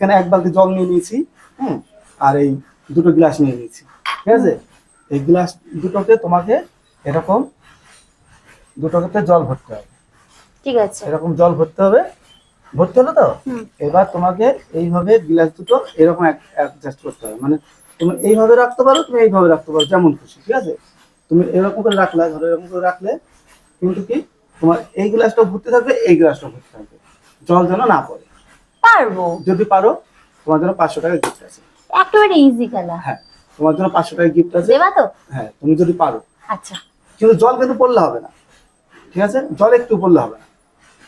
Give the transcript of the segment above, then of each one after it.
এখানে এক বালতি জল নিয়ে নিয়েছি হুম আর এই দুটো গ্লাস নিয়ে নিয়েছি ঠিক আছে? এই গ্লাস দুটোকে তোমাকে এরকম দুটোতে জল ভরতে হবে। ঠিক আছে। এরকম জল ভরতে হবে ভরতে হলো তো? এবার তোমাকে এইভাবে গ্লাস দুটো এরকম অ্যাডজাস্ট করতে হবে। মানে তুমি এইভাবে রাখতে পারো তুমি এইভাবে রাখতে পারো যেমন খুশি ঠিক আছে? তুমি এরকম করে রাখলে ধরো এরকম করে রাখলে কিন্তু কি তোমার এই গ্লাসটা ভর্তি থাকবে এই গ্লাসটা ভর্তি থাকবে। জল যেন না পড়ে। পারব? যদি পারো তোমার জন্য পাঁচশো টাকা গিফট আছে। একেবারে ইজি খেলা। হ্যাঁ তোমার জন্য পাঁচশো টাকা গিফট আছে। দেবা তো? হ্যাঁ তুমি যদি পারো। আচ্ছা। কিন্তু জল কিন্তু পড়লে হবে না। ঠিক আছে? জল একটু পড়লে হবে না।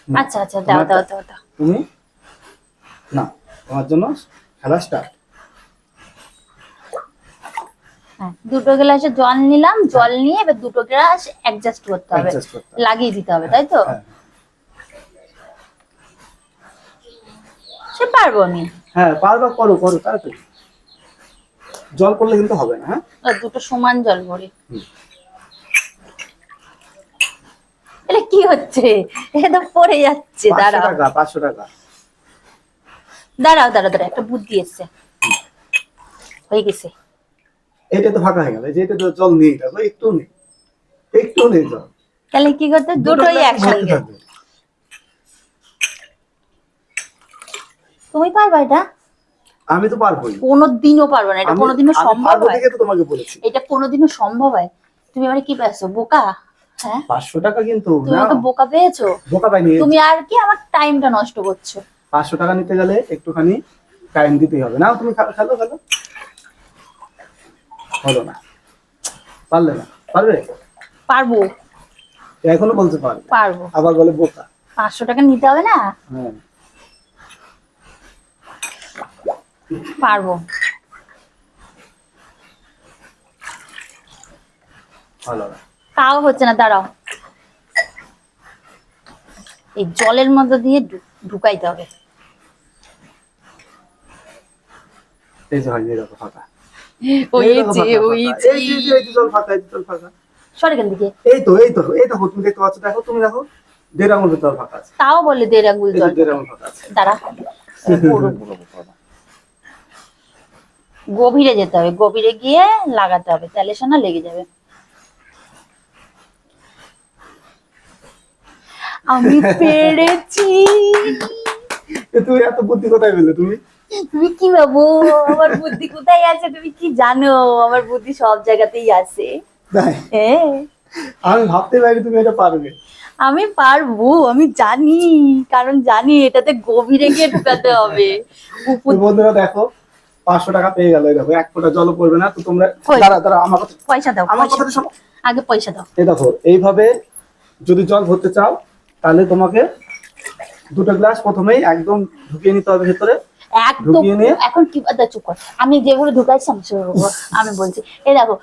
আচ্ছা আচ্ছা দাও দাও দাও দাও। তুমি না তোমার জন্য খেলা স্টার্ট হ্যাঁ দুটো গ্লাসে জল নিলাম জল নিয়ে এবার দুটো গ্লাস অ্যাডজাস্ট করতে হবে। Adjust করতে হবে। লাগিয়ে দিতে হবে তাই তো? সে পারব আমি? হ্যাঁ পারবা করো করো তাড়াতাড়ি। জল পড়লে কিন্তু হবে না হ্যাঁ? দুটো সমান জল ভরি। এটা কি হচ্ছে? এটা তো পড়ে যাচ্ছে দাঁড়াও। টাকা পাঁচশো টাকা। দাঁড়াও দাঁড়াও দাঁড়াও একটা বুদ্ধি এসছে। হয়ে গেছে। এটা তো ফাঁকা হয়ে গেল এই যে এটা তো জল নেই দেখো একটু নেই। একটু নেই জল। তাহলে কি করতে? দুটো দুটোই glass ভর্তি একসঙ্গে থাকবে। তুমি পারবা এটা? আমি তো পারবোই। কোনোদিনও পারবে না এটা কোনোদিনও সম্ভব পারব হয়। তো তোমাকে বলেছি। এটা কোনোদিনও সম্ভব হয়। তুমি মানে কি পেয়েছ বোকা? হ্যাঁ? পাঁচশো টাকা কিন্তু তুমি আমাকে বোকা পেয়েছ? বোকা পাইনি। তুমি আর কি আমার টাইমটা নষ্ট করছ? পাঁচশো টাকা নিতে গেলে একটুখানি টাইম দিতেই হবে। না তুমি খেলো খেলো। হলো না। পারলে না। পারবে? পারব। এখনও বলতে পারবে। পারব। আবার বলে বোকা। পাঁচশো টাকা নিতে হবে না? হ্যাঁ। পারব। তাও হচ্ছে না দাঁড়াও। এই জলের মধ্যে দিয়ে ঢুকাইতে হবে। ওই এই সর তো এই তো এই দেখো তুমি দেখতে পাচ্ছ দেখো তুমি দেখো দেড় আঙুল জল ফাঁকা আছে। তাও বলে দেড় জল। দেড় আঙুল ফাঁকা আছে। দাঁড়া। পুরো পুরো পুরো। গভীরে যেতে হবে গভীরে গিয়ে লাগাতে হবে তাহলে সোনা লেগে যাবে। আমি পেরেছি। তুমি এত বুদ্ধি কোথায় পেলে তুমি? তুমি কি ভাবো আমার বুদ্ধি কোথায় আছে? তুমি কি জানো? আমার বুদ্ধি সব জায়গাতেই আছে। হ্যাঁ। আমি ভাবতে পারি তুমি এটা পারবে। আমি পারব আমি জানি কারণ জানি এটাতে গভীরে গিয়ে ঢুকাতে হবে। বন্ধুরা দেখো পাঁচশো টাকা পেয়ে গেল দেখো এক ফোঁটা জল পড়বে না তো তোমরা? দাঁড়া দাঁড়া আমার কথা পয়সা দাও আমার কথা শোনো আগে পয়সা দাও এই দেখো এইভাবে যদি জল ভরতে চাও তাহলে তোমাকে দুটো গ্লাস প্রথমেই একদম ঢুকিয়ে নিতে হবে ভেতরে একদম এখন কি আচ্ছা, চুপ কর। আমি যেগুলো ঢুকাইছি আমি বলব। আমি বলছি এই দেখো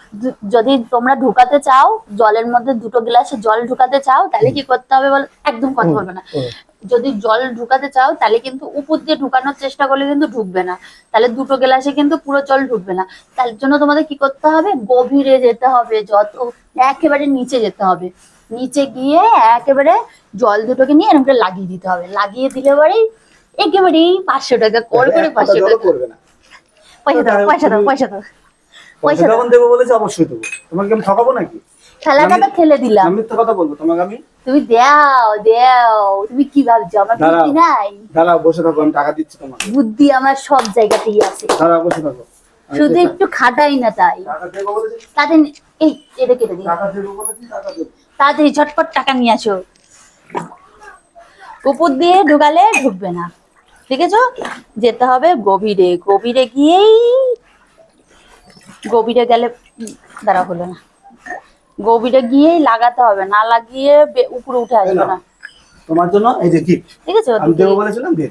যদি তোমরা ঢুকাতে চাও জলের মধ্যে দুটো গ্লাসে জল ঢুকাতে চাও তাহলে কি করতে হবে বল? একদম কথা বলবে না। যদি জল ঢুকাতে চাও তাহলে কিন্তু উপর দিয়ে ঢুকানোর চেষ্টা করলে কিন্তু ঢুকবে না। তাহলে দুটো গ্লাসে কিন্তু পুরো জল ঢুকবে না। তার জন্য তোমাদের কি করতে হবে? গভীরে যেতে হবে যত একেবারে নিচে যেতে হবে। নিচে গিয়ে একেবারে জল দুটোকে নিয়ে এরকম লাগিয়ে দিতে হবে। লাগিয়ে দিলে পরেই একেবারেই পাঁচশো টাকা করে করে পাঁচশো টাকা। না। পয়সা দাও পয়সা দাও পয়সা দাও পয়সা যখন দেবো বলেছি অবশ্যই দেবো। তোমাকে আমি ঠকাবো নাকি? খেলাটা তো খেলে দিলাম। আমি তো কথা বলব। তোমাকে আমি তুমি দাও দাও তুমি কি ভাবছ? আমার বুদ্ধি নাই। দাঁড়াও বসে থাকো আমি টাকা দিচ্ছি তোমাকে। বুদ্ধি আমার সব জায়গাতেই আছে। দাঁড়াও বসে থাকো। শুধু একটু খাটাই না তাই। টাকা দেবো বলেছি তাদের এই এটা কেটে দিই টাকা দেবো বলেছি টাকা দেবো। তাড়াতাড়ি ঝটপট টাকা নিয়ে আসো। উপর দিয়ে ঢুকালে ঢুকবে না। ঠিক আছে যেতে হবে গভীরে। গভীরে গিয়েই গভীরে গেলে দাঁড়া হলো না। গভীরে গিয়েই লাগাতে হবে না লাগিয়ে উপরে উঠে আসবে না। তোমার জন্য এই যে গিফট ঠিক আছে আমি দেবো বলেছিলাম দিয়ে